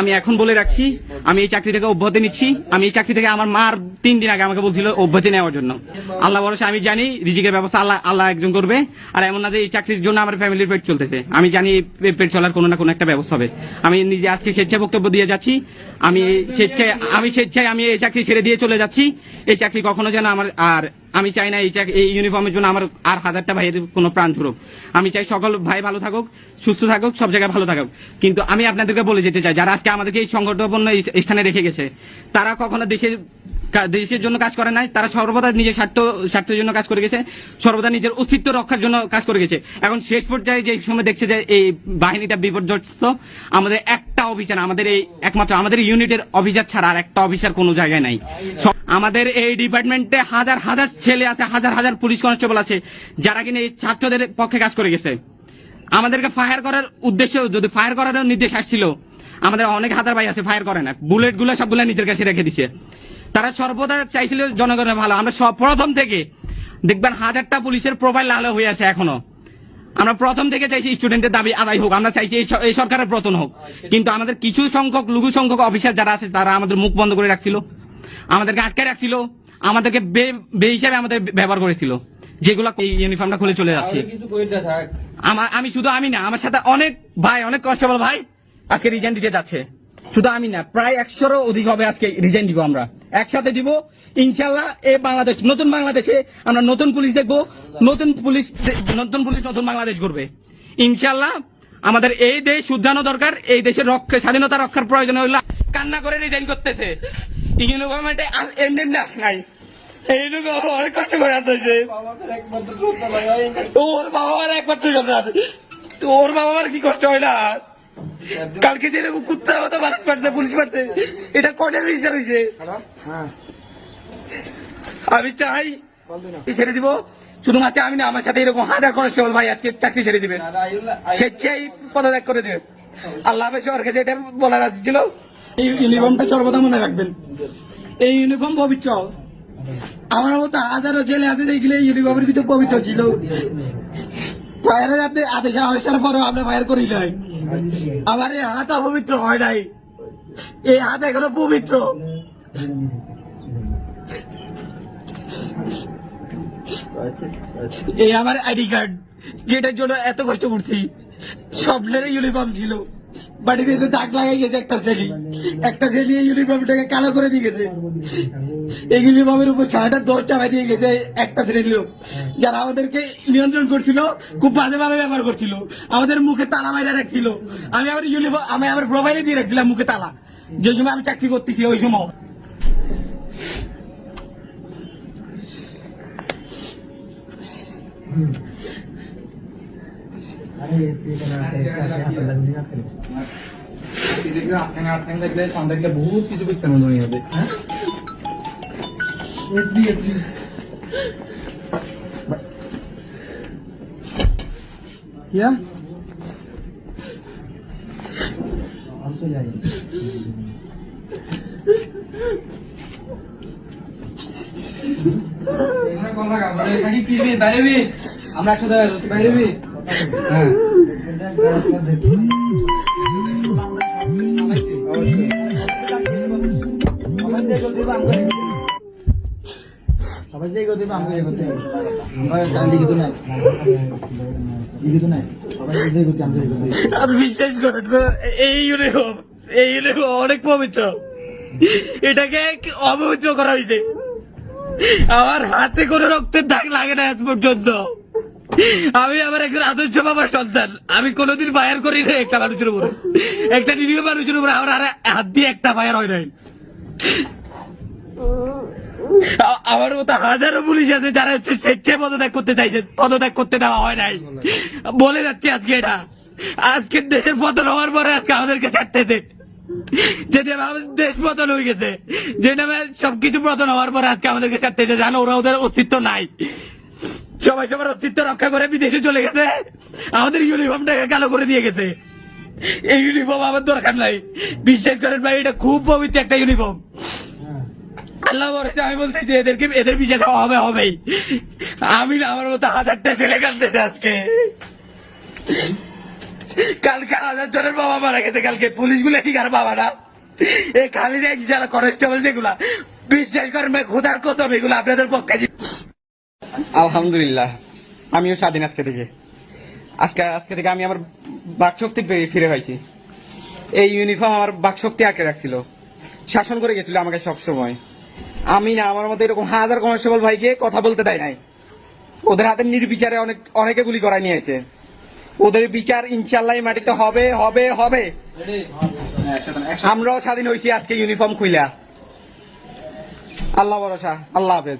আমি এখন বলে রাখছি, আমি এই চাকরি থেকে অব্যাহতি নিচ্ছি। আমি এই চাকরি থেকে আমার মার তিন দিন আগে আমাকে বলছিল অব্যাহতি নেওয়ার জন্য। আল্লাহ ভরসা, আমি জানি রিজিকের ব্যবস্থা আল্লাহ আল্লাহ একজন করবে। আর এমন না যে এই চাকরির জন্য আমার ফ্যামিলির পেট চলতেছে। আমি জানি পেট চলার কোনো না কোনো একটা ব্যবস্থা হবে। আমি নিজে আজকে স্বেচ্ছায় বক্তব্য দিয়ে যাচ্ছি। আমি স্বেচ্ছায় আমি স্বেচ্ছায় আমি এই চাকরি ছেড়ে দিয়ে চলে যাচ্ছি। এই চাকরি কখনো যেন আমার আর আমি চাই না এই এই ইউনিফর্মের জন্য আমার আর হাজারটা ভাইয়ের কোনো প্রাণ ঝুরুক আমি চাই সকল ভাই ভালো থাকুক, সুস্থ থাকুক, সব জায়গায় ভালো থাকুক। কিন্তু আমি আপনাদেরকে বলে যেতে চাই, যারা আজকে আমাদেরকে এই সংকটপূর্ণ স্থানে রেখে গেছে, তারা কখনো দেশের দেশের জন্য কাজ করে নাই, তারা সর্বদা নিজের স্বার্থ, স্বার্থের জন্য কাজ করে গেছে, সর্বদা নিজের অস্তিত্ব রক্ষার জন্য কাজ করে গেছে। এখন শেষ পর্যায়ে যে সময় দেখছে যে এই বাহিনীটা বিপর্যস্ত, আমাদের একটা অফিসার আমাদের এই একমাত্র, আমাদের ইউনিটের অফিসার ছাড়া আর একটা অফিসার কোনো জায়গায় নাই। আমাদের এই ডিপার্টমেন্টে হাজার হাজার ছেলে আছে, হাজার হাজার পুলিশ কনস্টেবল আছে, যারা কিনা এই ছাত্রদের পক্ষে কাজ করে গেছে। আমাদেরকে ফায়ার করার উদ্দেশ্য, যদি ফায়ার করার নির্দেশ আসছিল, আমাদের অনেক হাজার ভাই আছে, ফায়ার করে না। বুলেটগুলো সবগুলো নিজের কাছে রেখে দিছে। তারা সর্বদা চাইছিল জনগণের ভালো। আমরা সব প্রথম থেকে দেখবেন হাজারটা পুলিশের প্রোফাইল লাল হয়ে আছে এখনও। আমরা প্রথম থেকে চাইছি স্টুডেন্টের দাবি আদায় হোক আমরা চাইছি এই সরকারের পতন হোক। কিন্তু আমাদের কিছু সংখ্যক লঘু সংখ্যক অফিসার যারা আছে তারা আমাদের মুখ বন্ধ করে রাখছিল। আমাদেরকে আটকে রাখছিল। আমাদেরকে বে বে হিসাবে আমাদের ব্যবহার করেছিল। যেগুলো এই ইউনিফর্মটা খুলে চলে যাচ্ছে। আমি শুধু আমি না আমার সাথে অনেক ভাই অনেক কনস্টেবল ভাই আজকে রিজাইন দিতে যাচ্ছে। শুধু আমি না, প্রায় একশোরও অধিক হবে আজকে রিজাইন দিব আমরা। একসাথে দিব ইনশাল্লাহ এই বাংলাদেশ, নতুন বাংলাদেশে আমরা নতুন পুলিশ দেখব, নতুন পুলিশ নতুন পুলিশ নতুন বাংলাদেশ করবে ইনশাল্লাহ আমাদের এই দেশ শুদ্ধানো দরকার, এই দেশের রক্ষা, স্বাধীনতা রক্ষার প্রয়োজন হইলে। কান্না করে রিজাইন করতেছে। নাই। ওর বাবা মার ওর বাবা কি কষ্ট হয় না? কালকে যেরকম কুত্তার মতো মানুষ পারছে পুলিশ পারছে এটা কটের বিচার হয়েছে হ্যাঁ আমি চাই ছেড়ে দিব। শুধুমাত্র আমি না আমার সাথে এরকম হাজার কনস্টেবল ভাই আজকে চাকরি ছেড়ে দিবে স্বেচ্ছাই পদত্যাগ করে দেবে আল্লাহ সরকার যেটা বলার আছে ছিল। এই ইউনিফর্মটা সর্বদা মনে রাখবেন। এই ইউনিফর্ম পবিত্র। আমার মতো হাজারো ছেলে আছে এই ইউনিফর্মের ভিতরে পবিত্র ছিল। ফায়ারের হাতে আদেশ আসার পরও আমরা ফায়ার করি নাই আমার এই হাত অপবিত্র হয় নাই। এই হাত এখনও পবিত্র। এই আমার আইডি কার্ড, যেটার জন্য এত কষ্ট করছি স্বপ্নের ইউনিফর্ম ছিল। বাড়িতে এসে দাগ লাগাই গেছে একটা শ্রেণি একটা শ্রেণি এই ইউনিফর্মটাকে কালো করে দিয়ে গেছে। এই ইউনিফর্মের উপর ছয়টা দশটা বাই দিয়ে গেছে একটা শ্রেণির লোক। যারা আমাদেরকে নিয়ন্ত্রণ করছিল, খুব বাজেভাবে ব্যবহার করছিল। আমাদের মুখে তালা মাইরা রাখছিল। আমি আমার ইউনিফর্ম আমি আমার প্রোফাইলে দিয়ে রাখছিলাম মুখে তালা। যে সময় আমি চাকরি করতেছি, ওই সময়। বহুত কিছু করতে মনে হয় হবে क्या? আমরা একসাথে বাইরে হ্যাঁ আমি বিশ্বাস করেন এই ইউনিফর্ম এই ইউনিফর্ম অনেক পবিত্র। এটাকে অপবিত্র করা হয়েছে। আমার হাতে কোনো রক্তের দাগ লাগে না আজ পর্যন্ত। আমি আমার একজন আদর্শ বাবার সন্তান। আমি কোনোদিন ফায়ার করি না একটা মানুষের উপরে। একটা নিরীহ মানুষের উপরে আমার আর হাত দিয়ে একটা ফায়ার হয় নাই। আমার মতো হাজারো পুলিশ আছে যারা হচ্ছে স্বেচ্ছায় পদত্যাগ করতে চাইছে, পদত্যাগ করতে দেওয়া হয় নাই। বলে যাচ্ছে আজকে এটা। আজকে দেশের পতন হওয়ার পরে আজকে আমাদেরকে ছাড়তেছে যেটা দেশ পতন হয়ে গেছে, যে নামে সবকিছু পতন হওয়ার পরে আজকে আমাদেরকে ছাড়তেছে জানো, ওরা ওদের অস্তিত্ব নাই। সবাই সবার অস্তিত্ব রক্ষা করে বিদেশে চলে গেছে। আমাদের ইউনিফর্মটাকে কালো করে দিয়ে গেছে। এই ইউনিফর্ম আমার দরকার নাই। বিশ্বাস করেন ভাই, এটা খুব পবিত্র একটা ইউনিফর্ম আল্লাহ ভরসা, আমি বলতেছি এদেরকে, এদের বিচার হবে, হবেই। আমি না, আমার মতো হাজারটা ছেলে কাঁদতেছে আজকে। কালকে হাজার জনের বাবা মারা গেছে, কালকে পুলিশগুলো ঠিক আর বাবা না? এই খালি যারা কনস্টেবল যেগুলা। বিশ্বাস করেন ভাই খোদার কত এগুলো আপনাদের পক্ষে আলহামদুলিল্লাহ। আমিও স্বাধীন আজকে থেকে। আজকে আজকে থেকে আমি আমার বাকশক্তি ফিরে- পাইছি এই ইউনিফর্ম আমার বাকশক্তি আটকে রাখছিল। শাসন করে গেছিল আমাকে সব সময় আমি না, আমার মতো এরকম হাজার কনস্টেবল ভাইকে কথা বলতে দেয় নাই। ওদের হাতে নির্বিচারে অনেক অনেকে গুলি করাই নিয়েছে। ওদের বিচার ইনশাল্লাহ মাটিতে হবে হবে হবে। আমরাও স্বাধীন হয়েছি আজকে ইউনিফর্ম খুইলা। আল্লাহ ভরসা, আল্লাহ হাফেজ।